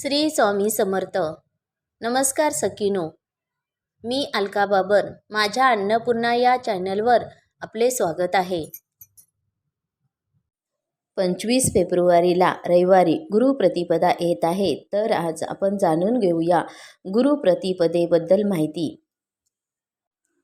श्री स्वामी समर्थ. नमस्कार सखीनो. मी अलका बाबर माझ्या अन्नपूर्णा या चॅनलवर आपले स्वागत आहे. पंचवीस फेब्रुवारीला रविवारी गुरुप्रतिपदा येत आहे तर आज आपण जाणून घेऊया गुरुप्रतिपदेबद्दल माहिती.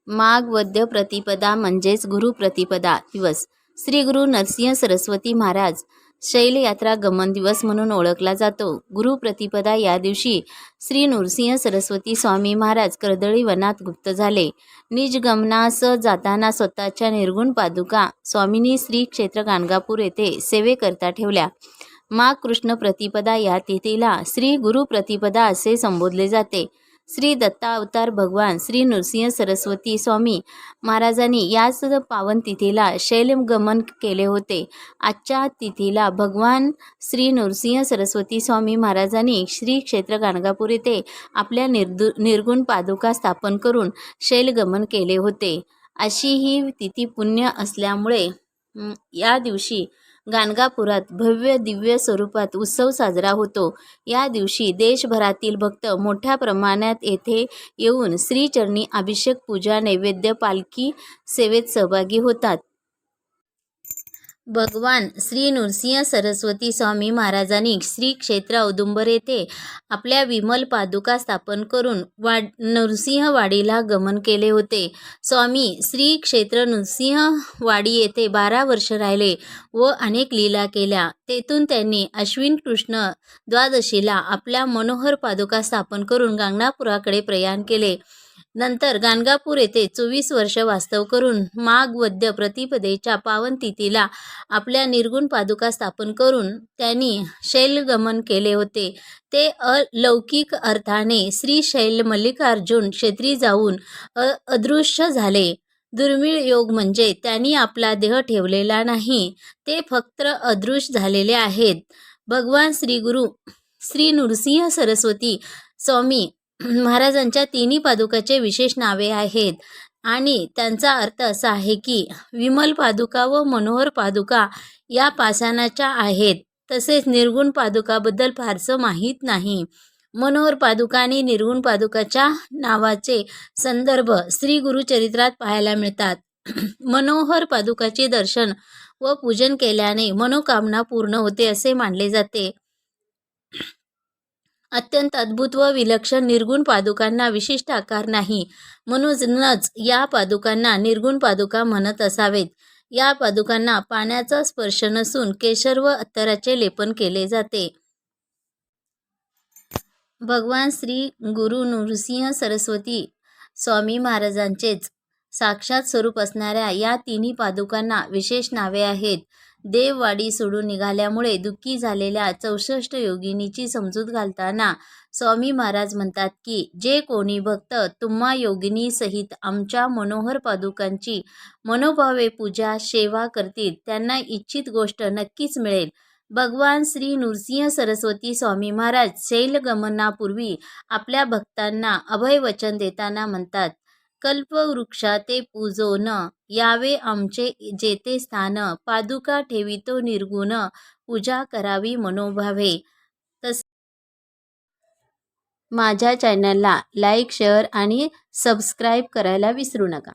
माघ वद्य प्रतिपदा म्हणजेच गुरुप्रतिपदा दिवस. श्री गुरु नरसिंह सरस्वती महाराज शैलयात्रा गमन दिवस म्हणून ओळखला जातो. गुरुप्रतिपदा या दिवशी श्री नृसिंह सरस्वती स्वामी महाराज कर्दळी वनात गुप्त झाले. निजगमनास जाताना स्वतःच्या निर्गुण पादुका स्वामींनी श्री क्षेत्र गाणगापूर येथे सेवेकरता ठेवल्या. मा कृष्ण प्रतिपदा या तिथीला श्री गुरुप्रतिपदा असे संबोधले जाते. श्री दत्तावतार भगवान श्री नृसिंह सरस्वती स्वामी महाराजांनी याच पावन तिथीला शैलगमन केले होते. आजच्या तिथीला भगवान श्री नृसिंह सरस्वती स्वामी महाराजांनी श्री क्षेत्र गाणगापूर येथे आपल्या निर्दु निर्गुण पादुका स्थापन करून शैलगमन केले होते. अशी ही तिथी पुण्य असल्यामुळे या दिवशी गाणगापुरात भव्य दिव्य स्वरूपात उत्सव साजरा होतो. या दिवशी देशभरातील भक्त मोठ्या प्रमाणात येथे येऊन श्रीचरणी अभिषेक पूजा नैवेद्य पालखी सेवेत सहभागी होतात. भगवान श्री नृसिंह सरस्वती स्वामी महाराजांनी श्री क्षेत्र औदुंबर येथे आपल्या विमल पादुका स्थापन करून वाड नृसिंहवाडीला गमन केले होते. स्वामी श्री क्षेत्र नृसिंहवाडी येथे बारा वर्ष राहिले व अनेक लीला केल्या. तेथून त्यांनी अश्विन कृष्ण द्वादशीला आपल्या मनोहर पादुका स्थापन करून गांगणापुराकडे प्रयाण केले. नंतर गाणगापूर येथे चोवीस वर्ष वास्तव करून माघ वद्य प्रतिपदेच्या पावनतिथीला आपल्या निर्गुण पादुका स्थापन करून त्यांनी शैलगमन केले होते. ते अलौकिक अर्थाने श्री शैल मल्लिकार्जुन क्षेत्री जाऊन अ अदृश्य झाले. दुर्मिळ योग म्हणजे त्यांनी आपला देह ठेवलेला नाही ते फक्त अदृश्य झालेले आहेत. भगवान श्री गुरु श्री नृसिंह सरस्वती स्वामी महाराजांच्या तिन्ही पादुकाचे विशेष नावे आहेत. आणि त्यांचा अर्थ असा आहे की विमल पादुका व मनोहर पादुका या पाषाणाच्या आहेत. तसेच निर्गुण पादुकाबद्दल फारसं माहीत नाही. मनोहर पादुका आणि निर्गुण पादुकाच्या नावाचे संदर्भ श्री गुरुचरित्रात पाहायला मिळतात. मनोहर पादुकाचे दर्शन व पूजन केल्याने मनोकामना पूर्ण होते असे मानले जाते. अत्यंत अद्भुत व विलक्षण निर्गुण पादुकांना विशिष्ट आकार नाही. म्हणूनच या पादुकांना निर्गुण पादुका म्हणत असावेत. या पादुकांना पाण्याचा स्पर्श नसून केशर व अत्तराचे लेपन केले जाते. भगवान श्री गुरु नृसिंह सरस्वती स्वामी महाराजांचेच साक्षात स्वरूप असणाऱ्या या तिन्ही पादुकांना विशेष नावे आहेत. देववाडी सोडून निघाल्यामुळे दुःखी झालेल्या चौसष्ट योगिनीची समजूत घालताना स्वामी महाराज म्हणतात की जे कोणी भक्त तुम्हा योगिनी सहित आमच्या मनोहर पादुकांची मनोभावे पूजा सेवा करतील त्यांना इच्छित गोष्ट नक्कीच मिळेल. भगवान श्री नृसिंह सरस्वती स्वामी महाराज शैलगमनापूर्वी आपल्या भक्तांना अभय वचन देताना म्हणतात. कल्पवृक्षा ते पूजो न. यावे आमचे जेते स्थान पादुका ठेवितो निर्गुण पूजा करावी मनोभावे. तस माझ्या चॅनलला लाईक शेअर आणि सबस्क्राईब करायला विसरू नका.